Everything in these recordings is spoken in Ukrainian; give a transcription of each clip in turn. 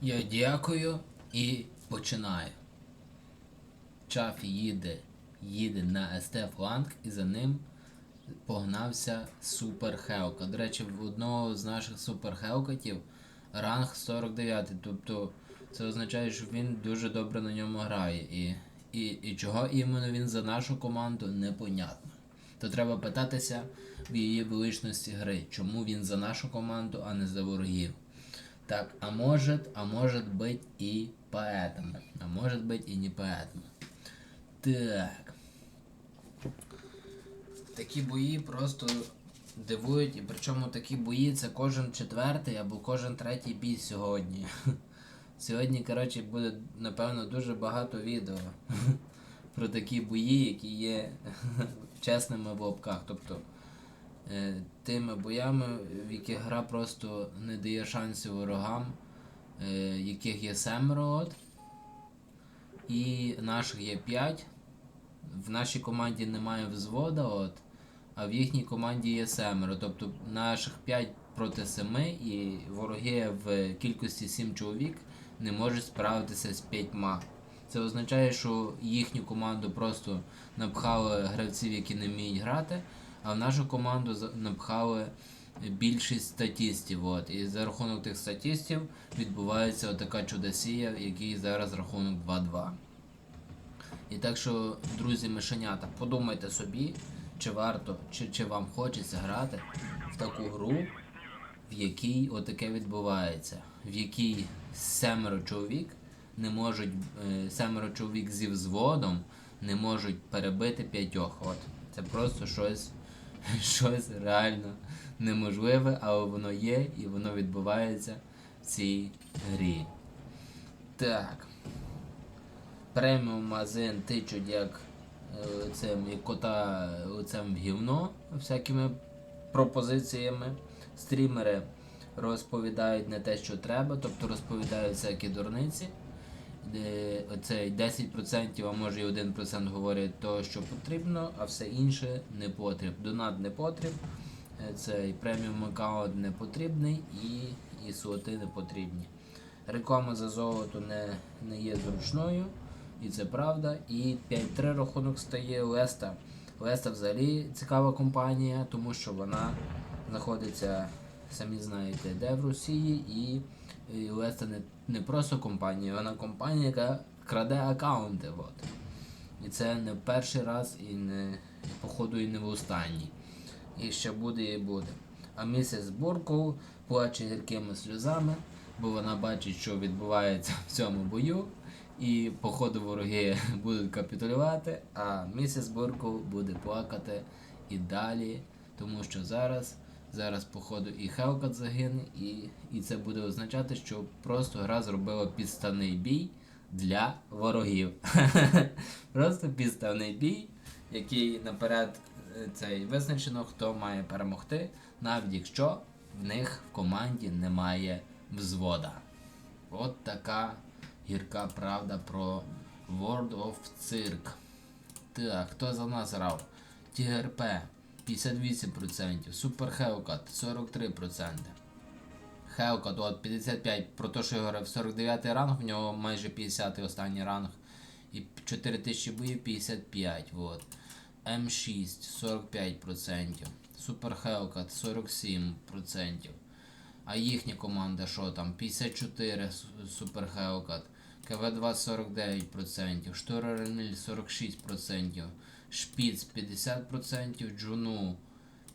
Я дякую і починаю. Чафі їде, їде на СТ фланг і за ним погнався Супер Хелка. До речі, в одного з наших Супер Хелкатів ранг 49. Тобто це означає, що він дуже добре на ньому грає. І, і, і чого іменно він за нашу команду, непонятно. То треба питатися в її величності гри, чому він за нашу команду, а не за ворогів. Так, а может, а может быть и поэтому. А может быть и не поэтому. Так. Такі бої просто дивують, і причому такі бої це кожен четвертий або кожен третій бій сьогодні. Сьогодні, коротше, буде, напевно, дуже багато відео про такі бої, які є чесними в лобках. Тобто е, тими боями, в яких гра просто не дає шансів ворогам, е, яких є семеро от, і наших є 5. В нашій команді немає взвода, от, а в їхній команді є семеро. Тобто наших 5 проти 7 і вороги в кількості 7 чоловік не можуть справитися з 5. Це означає, що їхню команду просто напхали гравців, які не вміють грати, а в нашу команду напхали більшість статістів. От. І за рахунок тих статістів відбувається така чудосія, який зараз рахунок 2-2. І так що, друзі мишенята, подумайте собі, чи варто, чи, чи вам хочеться грати в таку гру, в якій отаке відбувається, в якій семеро чоловік не можуть, е, семеро чоловік зі взводом не можуть перебити п'ятьох. От. Це просто щось, щось реально неможливе, але воно є і воно відбувається в цій грі. Так. Преміум магазин тичуть як е, цим, як кота лицем в гівно всякими пропозиціями. Стрімери розповідають не те, що треба, тобто розповідають всякі дурниці. Оцей 10%, а може і 1% говорять то, що потрібно, а все інше не потрібно. Донат не потріб, е, цей преміум аккаунт не потрібний і, і слоти не потрібні. Реклама за золото не, не є зручною, і це правда. І 5-3 рахунок стає Леста. Леста взагалі цікава компанія, тому що вона знаходиться, самі знаєте, де в Росії, і, і Леста не, не просто компанія, вона компанія, яка краде аккаунти. От. І це не перший раз і не походу і не в останній. І ще буде і буде. А місіс Бурков плаче гіркими сльозами, бо вона бачить, що відбувається в цьому бою. І походу вороги будуть капітулювати, а місіс Бурков буде плакати і далі, тому що зараз, зараз, походу, і Хелкат загине, і, і це буде означати, що просто гра зробила підставний бій для ворогів. Просто підставний бій, який наперед е, цей визначено, хто має перемогти, навіть якщо в них в команді немає взвода. От така гірка правда про World of Circ. Так, хто за нас грав? ТГРП 58%, Super Hellcat 43%. Hellcat от 55, про те, що я говорив, 49 ранг, в нього майже 50 останній ранг. І 4000 боїв 55. Вот. М6 45%. Super Hellcat 47%. А їхня команда що там? 54 С- Super Hellcat. КВ-2 49%, Штора Рениль 46%, Шпіц 50%, Джуну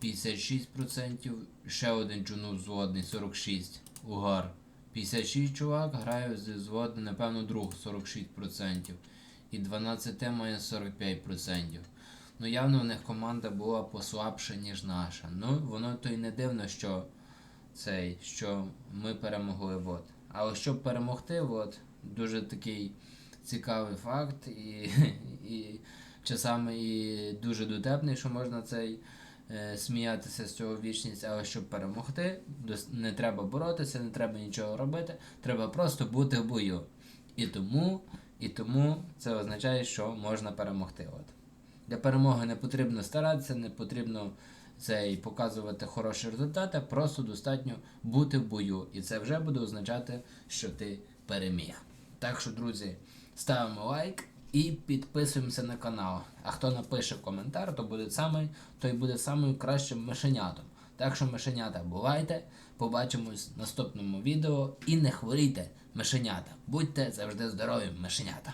56%, ще один Джуну взводний 46%, Угар 56 чувак, грає зі взводний, напевно, друг 46%. І 12 має 45%. Ну явно в них команда була послабша, ніж наша. Ну, воно то й не дивно, що цей, що ми перемогли. Вот. Але щоб перемогти, от, дуже такий цікавий факт і, і часами і дуже дотепний, що можна цей е, сміятися з цього вічність, але щоб перемогти, не треба боротися, не треба нічого робити, треба просто бути в бою. І тому, і тому це означає, що можна перемогти. От. Для перемоги не потрібно старатися, не потрібно цей показувати хороші результати, просто достатньо бути в бою. І це вже буде означати, що ти переміг. Так що, друзі, ставимо лайк і підписуємося на канал. А хто напише коментар, то буде самий, той буде самим кращим мишенятом. Так що, мишенята, бувайте, побачимось в наступному відео і не хворійте, мишенята. Будьте завжди здорові, мишенята.